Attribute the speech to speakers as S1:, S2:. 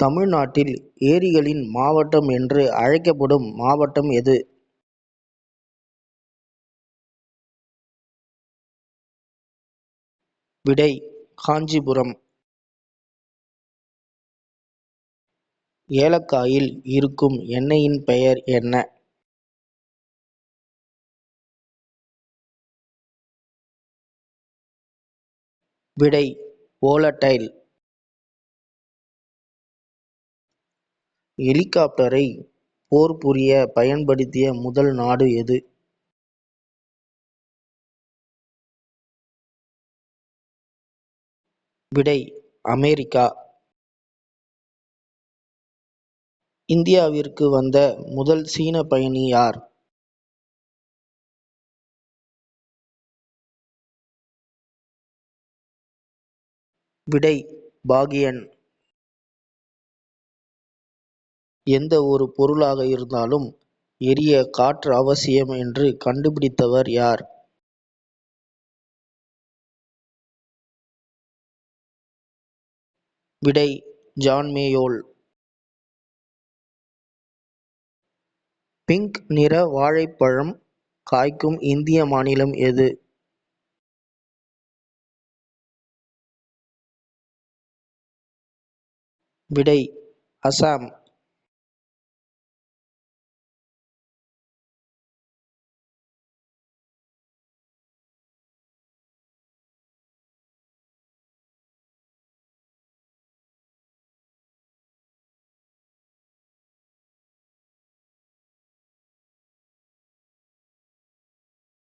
S1: தமிழ்நாட்டில் ஏரிகளின் மாவட்டம் என்று அழைக்கப்படும் மாவட்டம் எது? விடை காஞ்சிபுரம். ஏலக்காயில் இருக்கும் எண்ணெயின் பெயர் என்ன? விடை ஓலட்டைல் ஹெலிகாப்டரை போர் புரிய பயன்படுத்திய முதல் நாடு எது? விடை அமெரிக்கா. இந்தியாவிற்கு வந்த முதல் சீன பயணி யார்? விடை பாகியன். எந்த ஒரு பொருளாக இருந்தாலும் எரிய காற்று அவசியம் என்று கண்டுபிடித்தவர் யார்? விடை ஜான் மேயோல். பிங்க் நிற வாழைப்பழம் காய்க்கும் இந்திய மாநிலம் எது? விடை அசாம்.